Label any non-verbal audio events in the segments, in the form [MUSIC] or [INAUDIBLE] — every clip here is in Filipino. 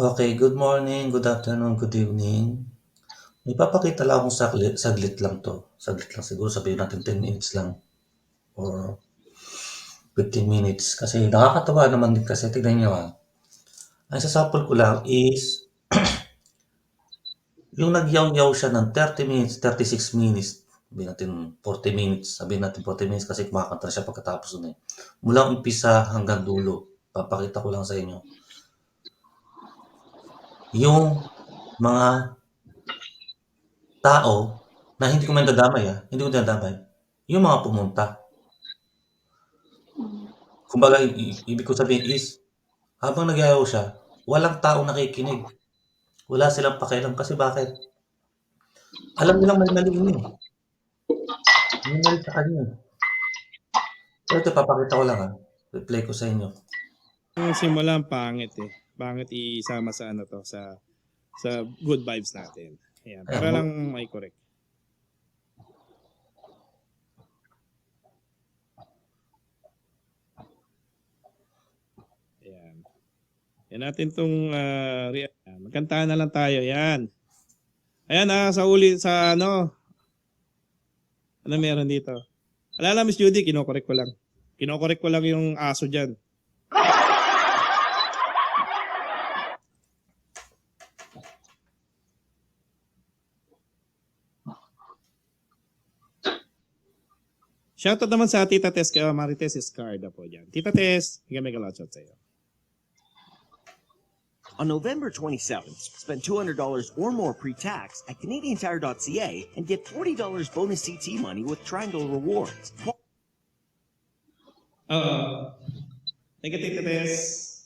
Okay, good morning, good afternoon, good evening. May papakita lang akong saglit, saglit lang to. Saglit lang siguro, sabihin natin 10 minutes lang. Or 15 minutes. Kasi nakakatawa naman din kasi, tignan nyo ah. Ang sasapol ko lang is, [CLEARS THROAT] yung nagyaw-yaw siya ng 30 minutes, 36 minutes, sabihin natin 40 minutes, sabihin natin 40 minutes kasi kumakanta siya pagkatapos nun eh. Mula umpisa hanggang dulo, papakita ko lang sa inyo yung mga tao na hindi ko man dadamay ah, hindi ko dadamay, yung mga pumunta. Kumbaga, i- ibig ko sabihin is, habang nagyayaw siya, walang tao nakikinig. Wala silang pakialam kasi bakit? Alam nilang may mali yun eh. May mali sa kanya. eh. Pero ito, papakita ko lang ah. Replay ko sa inyo. Yung simula ang pangit eh. Pangit isama sa ano to, sa sa good vibes natin. Ayan, para Ayan, lang may correct. Ayan. Yan natin tong uh, magkantahan na lang tayo. Yan. Ayan ah, sa uli, sa ano, ano meron dito? Alala, Miss Judy, kinokorek ko lang. Kinokorek ko lang yung aso dyan. Shoutout naman sa Tita Tess kaya Marites Escarda po dyan. Tita Tess, hingga may galachot sa iyo. On November 27th, spend $200 or more pre-tax at CanadianTire.ca and get $40 bonus CT money with Triangle Rewards. Oo. Thank you, Tita Tess.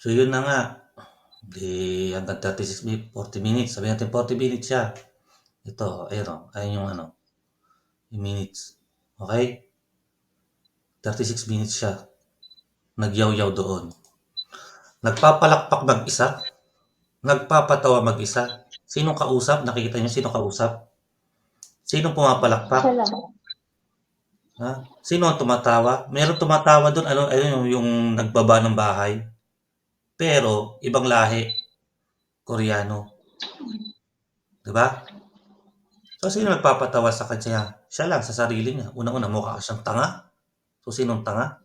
So yun na nga. Di hanggang 36 minutes, 40 minutes. Sabi natin 40 minutes siya. Ito, ayun o. Ayun yung ano. Yung minutes. Okay? 36 minutes siya. Nagyaw-yaw doon. Nagpapalakpak mag-isa. Nagpapatawa mag-isa. Sinong kausap? Nakikita niyo sino kausap? Sinong pumapalakpak? Ha? Sino ang tumatawa? Meron tumatawa doon, ano, ayun yung, yung nagbaba ng bahay. Pero, ibang lahi. Koreano. Di ba? So, sino nagpapatawa sa kanya? Siya lang, sa sarili niya. Unang-una, mukha siyang tanga. So, sinong tanga?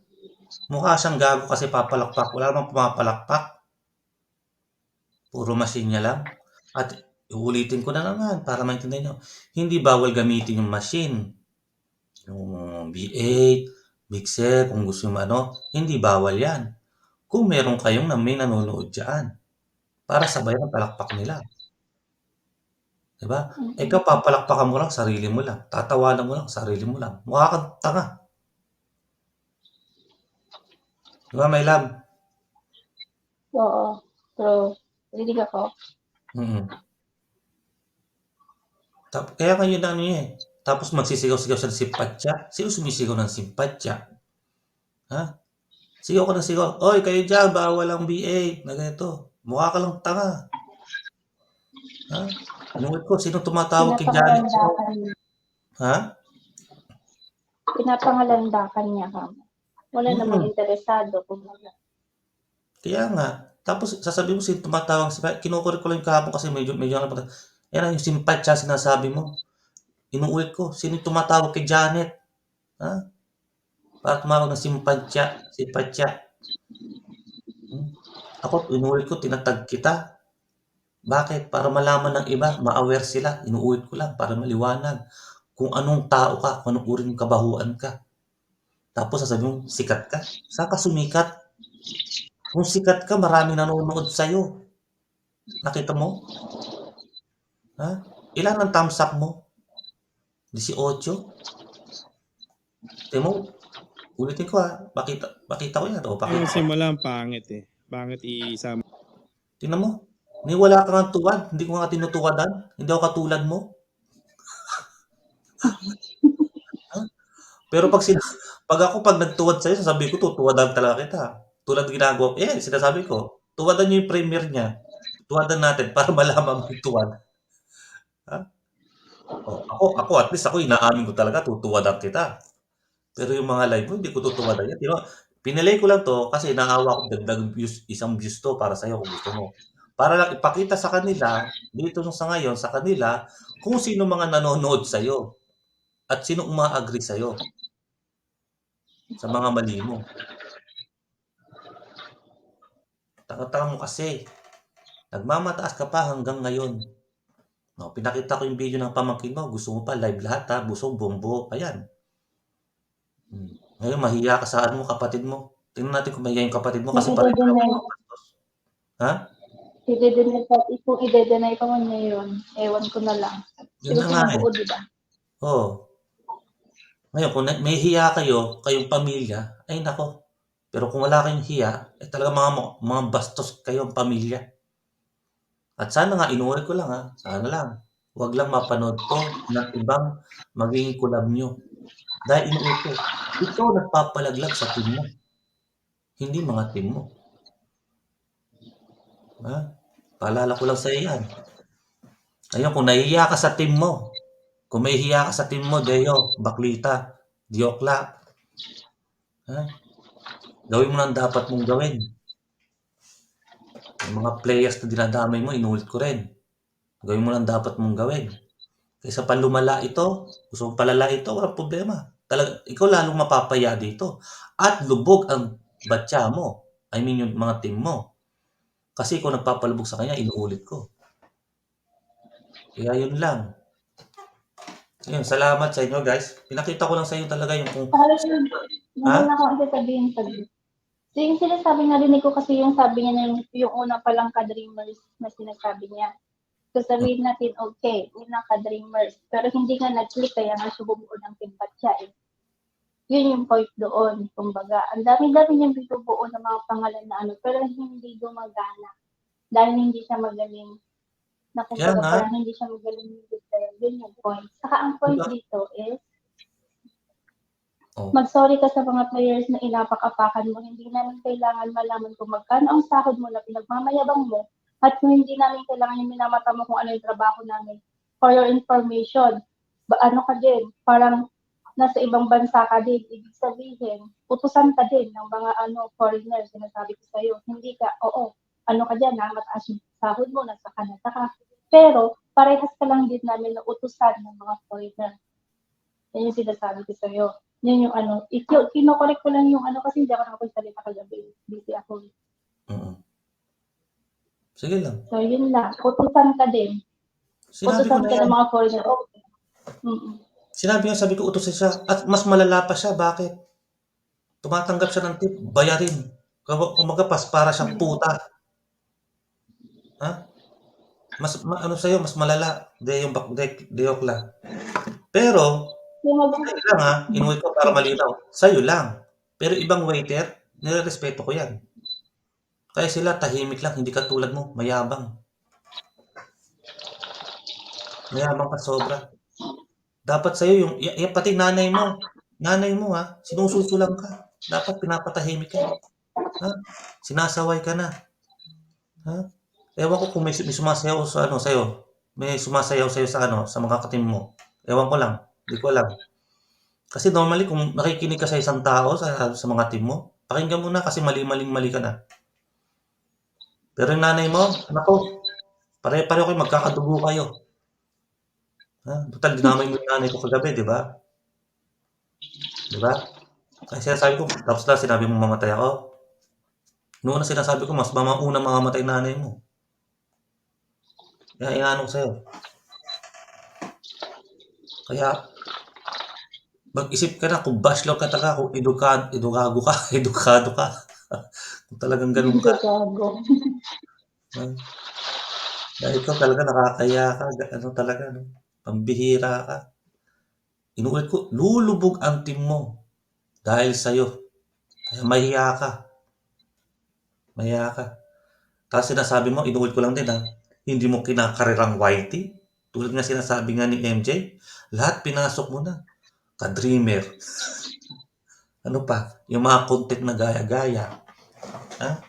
Mukha siyang gago kasi papalakpak. Wala namang pumapalakpak. Puro machine niya lang. At uulitin ko na naman para maintindihan nyo. Hindi bawal gamitin yung machine yung V8, mixer, kung gusto mo ano, hindi bawal yan. Kung meron kayong na may nanonood dyan, para sabayan ang palakpak nila. Diba? Ikaw, papalakpakan mo lang, sarili mo lang. Tatawanan mo lang, sarili mo lang. Mukha kang tanga. Diba, my love? Oo. True. Rinig ako. Mm Tap, kaya na ano eh. Tapos magsisigaw-sigaw siya ng simpatya. Sino sumisigaw ng simpatya? Ha? Sigaw ka ng sigaw. Oy, kayo dyan, bawal ang BA. Na ganito. Mukha ka lang tanga. Ha? Anong ko? Sino tumatawag kay Janet? Ha? Pinapangalandakan niya ka. Wala Mm. namang interesado. Kumbaga. Kaya nga. Tapos sasabihin mo sino tumatawag. Kinukurit ko lang kahapon kasi medyo, medyo ano pa. Yan yung simpatya sinasabi mo. Inuulit ko. Sino tumatawag kay Janet? Ha? Para tumawag ng simpatya. Simpatya. Hmm? Ako, inuulit ko, tinatag kita. Bakit? Para malaman ng iba, ma-aware sila. Inuulit ko lang para maliwanag kung anong tao ka, kung anong uri ng kabahuan ka. Tapos sasabihin mo, sikat ka. Saan ka sumikat? Kung sikat ka, maraming nanonood sa'yo. Nakita mo? Ha? Ilan ang thumbs up mo? 18? Tingnan mo, ulitin ko ha. Makita, makita ko yan. O, pakita ko. simula ang pangit eh. Pangit isama. Tingnan mo. Ni wala ka ng tuwad. Hindi ko nga tinutuwadan. Hindi ako katulad mo. [LAUGHS] Pero pag sina pag ako pag nagtuwad sa'yo sasabihin ko tutuwadan talaga kita. Tulad ginagawa eh, sinasabi ko, tuwadan niyo yung premiere niya. Tuwadan natin para [LAUGHS] malaman mo yung tuwad. Ha? Oh, ako ako at least ako inaamin ko talaga tutuwadan kita. Pero yung mga live mo hindi ko tutuwadan yan. Di ba? Pinilay ko lang 'to kasi naawa ko dagdag views, isang views 'to para sa'yo kung gusto mo. Para lang ipakita sa kanila, dito sa ngayon sa kanila, kung sino mga nanonood sa'yo at sino uma-agree sa'yo. Sa mga mali mo. Tanga-tanga mo kasi. Nagmamataas ka pa hanggang ngayon. No, pinakita ko yung video ng pamangkin mo, gusto mo pa live lahat ha, busog, buong-buo, ayan. Hmm. Ngayon mahiya ka sa ano mo, kapatid mo. Tingnan natin kung mahiya yung kapatid mo kasi pareho Ide-deny. kayo bastos. Ha? I-deny pa, kung i-deny pa man niya yun, ewan ko na lang. Yun na nga eh. sinubuo, di ba? Oo. Ngayon, kung may hiya kayo, kayong pamilya, ay nako. Pero kung wala kayong hiya, eh talaga mga, mga bastos kayong pamilya. At sana nga, inuwi ko lang ha, sana lang. Huwag lang mapanood ko ng ibang magiging kulab nyo. Dahil ko, ikaw nagpapalaglag sa team mo. Hindi mga team mo. Ha? Paalala ko lang sa yan. Ayun, kung nahihiya ka sa team mo, kung may hiya ka sa team mo, Deo, Baklita, Diokla, ha? Gawin mo na ang dapat mong gawin. Yung mga players na dinadamay mo, inulit ko rin. Gawin mo na ang dapat mong gawin. Kaysa pa lumala ito, gusto mong palala ito, walang problema. Talaga, ikaw lalong mapapaya dito. At lubog ang batya mo. I mean, yung mga team mo. Kasi kung nagpapalubog sa kanya, inuulit ko. Kaya yun lang. Yun, salamat sa inyo guys. Pinakita ko lang sa inyo talaga yung kung Para yun, Ha? meron ako ang sasabihin sa So, yung sinasabi narinig ko kasi yung sabi niya na yung, yung una palang ka-dreamers na sinasabi niya. So, sabihin natin, okay, una ka-dreamers. Pero hindi nga nag-click, kaya nga bumuo ng timbat siya eh. Yun yung point doon. Kumbaga, ang dami-dami niyang binubuo ng mga pangalan na ano, pero hindi gumagana. Dahil hindi siya magaling. Na kumbaga, nga. parang hindi siya magaling mag-design. Yun yung point. Saka ang point Diba? dito is, Oh. mag-sorry ka sa mga players na inapak-apakan mo. Hindi namin kailangan malaman kung magkano ang sahod mo na pinagmamayabang mo at kung hindi namin kailangan yung minamata mo kung ano yung trabaho namin. For your information, ba, ano ka din, parang nasa ibang bansa ka din. Ibig sabihin, utusan ka din ng mga ano foreigners, sinasabi ko sa'yo. Hindi ka, oo, ano ka dyan, ha, mataas yung sahod mo, nasa Canada ka. Pero, parehas ka lang din namin na utusan ng mga foreigner. Yan yung sinasabi ko sa'yo. Yun yung ano, kinokorek ko lang yung ano kasi hindi ako nakapagsalita kagabi. Busy ako. Mm. Sige lang. So, yun lang. Utusan ka din. Sinabi Utusan ka ng mga foreigner. Okay. Mm-mm. Sinabi niya, sabi ko, utusin siya. At mas malala pa siya. Bakit? Tumatanggap siya ng tip. Bayarin. Kumaga, pas para siyang puta. Ha? Mas, ma, ano sa'yo, mas malala. De yung bak, de. Pero, Yung mag- sa'yo lang ha, inuwi ko para malinaw. Sa'yo lang. Pero ibang waiter, nirerespeto ko yan. Kaya sila tahimik lang, hindi katulad mo, mayabang. Mayabang ka sobra. Dapat sa'yo yung, y- y- pati nanay mo, nanay mo ha, sinususulang ka. Dapat pinapatahimik ka. Ha? Sinasaway ka na. Ha? Ewan ko kung may, may sumasayaw sa ano sa'yo. May sumasayaw sa'yo sa ano, sa mga katim mo. Ewan ko lang. Hindi ko alam. Kasi normally kung nakikinig ka sa isang tao, sa, sa mga team mo, pakinggan mo na kasi mali-maling mali ka na. Pero yung nanay mo, nako, pare-pareho kayo, magkakadugo kayo. Ha? Total, dinamay mo yung nanay ko kagabi, di ba? Di ba? Kasi sinasabi ko, tapos lang sinabi mo mamatay ako. Noon na sinasabi ko, mas mamauna mamamatay nanay mo. Kaya inaano ko sa'yo. Kaya, mag-isip ka na kung bachelor ka talaga, kung edukado, edukado ka, [LAUGHS] edukado ka. kung talagang ganun ka. Gago. Ah. Dahil ikaw talaga nakakaya ka, ano talaga, no? pambihira ka. Inuulit ko, lulubog ang team mo dahil sa'yo. Kaya mahiya ka. Mahiya ka. Tapos sinasabi mo, inuulit ko lang din ha, hindi mo kinakarirang whitey. Tulad nga sinasabi nga ni MJ, lahat pinasok mo na. Ka-dreamer. [LAUGHS] Ano pa? Yung mga content na gaya-gaya. Ha?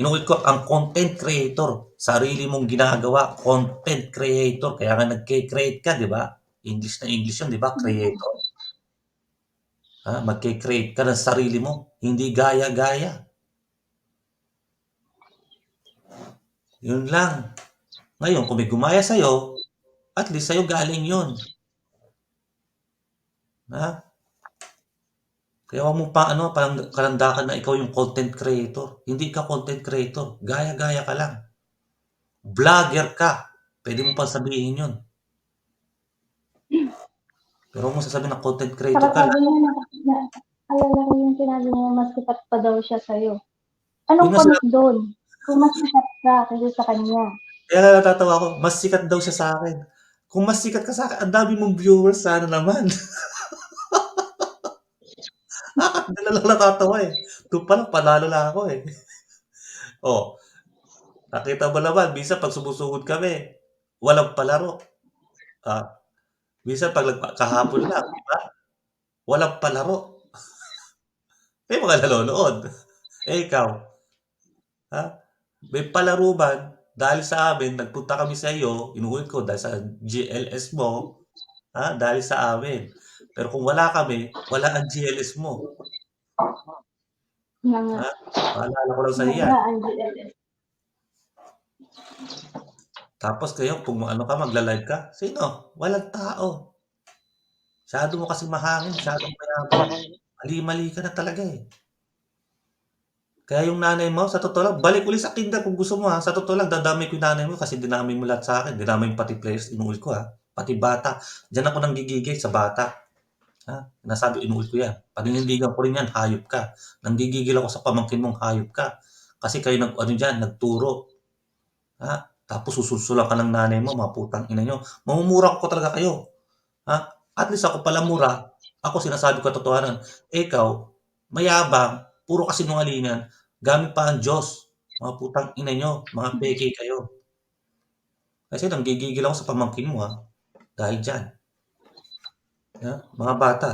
Inuwi ko, ang content creator, sarili mong ginagawa, content creator. Kaya nga nagke-create ka, di ba? English na English yun, di ba? Creator. Ha? Magke-create ka ng sarili mo. Hindi gaya-gaya. Yun lang. Ngayon, kung may gumaya sa'yo, at least sa'yo galing yun. Ha? Kaya huwag mo pa ano, parang kalandakan na ikaw yung content creator. Hindi ka content creator. Gaya-gaya ka lang. Vlogger ka. Pwede mo pa sabihin yun. Pero huwag mo sasabihin na content creator Saka ka lang. na, na alala ko yung sinabi niya, mas sikat pa daw siya sa'yo. Anong na comment doon? Kung mas sikat ka kaysa sa kanya. Kaya natatawa ko, mas sikat daw siya sa akin. Kung mas sikat ka sa akin, ang dami mong viewers, sana naman. [LAUGHS] [LAUGHS] Hindi na lang natatawa eh. Doon pa lang, panalo na ako eh. [LAUGHS] oh, nakita mo naman, minsan pag sumusugod kami, walang palaro. Ah, minsan pag nagpa- kahapon lang, di ba? Walang palaro. [LAUGHS] May mga nanonood. Eh, ikaw, ha? May palaro man, dahil sa amin, nagpunta kami sa iyo, inuwi ko dahil sa GLS mo, ha? Dahil sa amin. Pero kung wala kami, wala ang GLS mo. Nga. Ha? Paalala ko lang sa iya. Tapos kayo, kung ano ka, magla-live ka, sino? Walang tao. Masyado mo kasi mahangin, masyadong mayabang. Mali-mali ka na talaga eh. Kaya yung nanay mo, sa totoo lang, balik ulit sa kinder kung gusto mo ha. Sa totoo lang, dadamay ko yung nanay mo kasi dinamay mo lahat sa akin. Dinamay mo pati players, inuwi ko ha. Pati bata. Diyan ako nang gigigil sa bata. Ha? Nasabi, inuwi ko yan. Paninindigan ko rin yan, hayop ka. Nanggigigil ako sa pamangkin mong hayop ka. Kasi kayo nag, ano dyan, nagturo. Ha? Tapos susulsulan ka ng nanay mo, mga putang ina nyo. Mamumura ko talaga kayo. Ha? At least ako pala mura. Ako sinasabi ko katotohanan. Ikaw, mayabang, puro kasinungalingan, gamit pa ang Diyos. Mga putang ina nyo, mga peke kayo. Kasi nanggigigil ako sa pamangkin mo ha. Dahil dyan. Ha? Mga bata,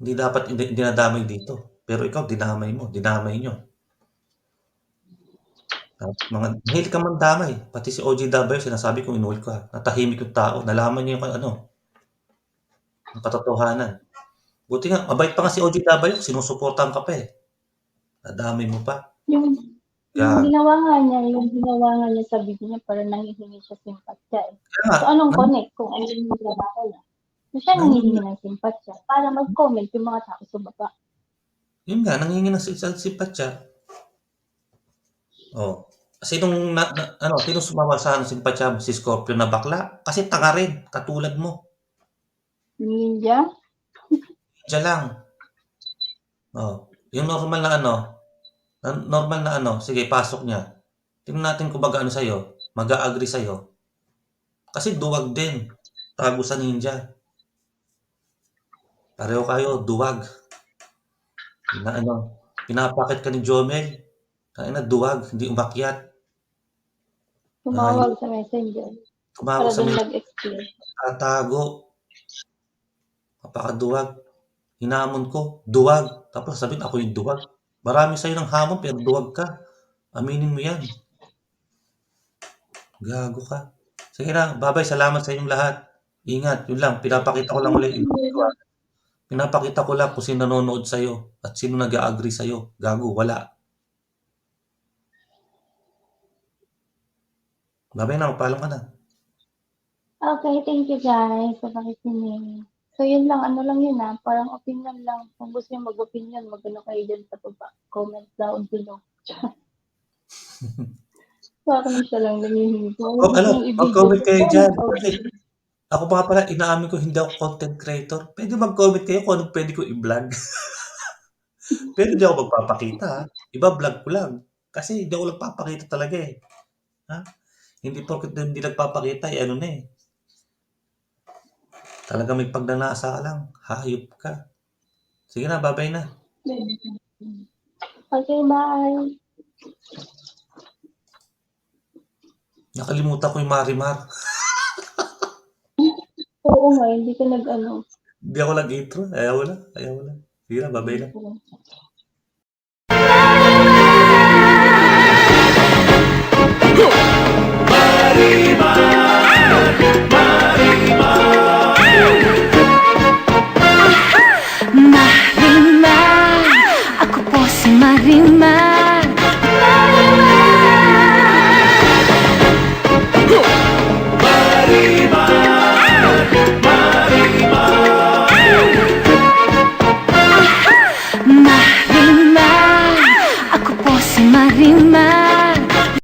hindi dapat hindi, dinadamay dito. Pero ikaw, dinamay mo, dinamay nyo. Mga, mahilig ka man damay. Pati si OGW, sinasabi kong inuwi ko ha. Natahimik yung tao. Nalaman niya yung ano, ang katotohanan. Buti nga, mabait pa nga si OGW, sinusuportahan ka pa eh. Nadamay mo pa. Yung, Yeah. yung ginawa nga niya, yung ginawa nga niya sa video niya, parang nangihingi siya simpatya eh. Nga, So, anong nan- connect kung ano yung trabaho niya? So, siya Nan- nangihingi ng simpatya para mag-comment yung mga tao sa baba. yun nga, nangingi ng si, si, si Patya. Oh. Sinong, na, na, ano, sino sumama sa ano, si Scorpio na bakla? Kasi tanga rin, katulad mo. Ninja? Diyan lang. Oh. Yung normal na ano, normal na ano, sige, pasok niya. Tingnan natin kung baga ano sa'yo, mag-a-agree sa'yo. Kasi duwag din. Tago sa ninja. Pareho kayo, duwag. Na ano, pinapakit ka ni Jomel. Kaya na duwag, hindi umakyat. Tumawag sa messenger. Para Tumawag sa doon may nag-explain. tatago. Napakaduwag. Hinamon ko, duwag. Tapos sabihin ako yung duwag. Marami sa'yo ng hamon pero duwag ka. Aminin mo yan. Gago ka. Sige na, babay. Salamat sa inyong lahat. Ingat, yun lang. Pinapakita ko lang ulit. Pinapakita ko lang kung sino nanonood sa'yo at sino nag-agree sa'yo. Gago, wala. Babay na, paalam ka na. Okay, thank you guys sa pakikinig. So, yun lang, ano lang yun ah, parang opinion lang. Kung gusto nyo mag-opinion, mag-ano kayo dyan sa baba. Comment down below. [LAUGHS] Parang siya lang nangihingi ko. Oh, ano, mag-comment kayo dyan. Okay. Ako pa nga pala, inaamin ko hindi ako content creator. Pwede mag-comment kayo kung anong pwede ko i-vlog. [LAUGHS] Pero hindi ako magpapakita. ha. Iba vlog ko lang. Kasi hindi ako nagpapakita talaga eh. Ha? Hindi porket hindi nagpapakita, eh, ano na eh. Talaga may pagnanasa ka lang. Hayop ka. Sige na, babay na. Okay, bye. Nakalimutan ko yung Marimar. [LAUGHS] Oo nga, hindi ka nag-ano. Hindi ako nag-intro. Ayaw mo na. Ayaw mo na. Sige na, babay na.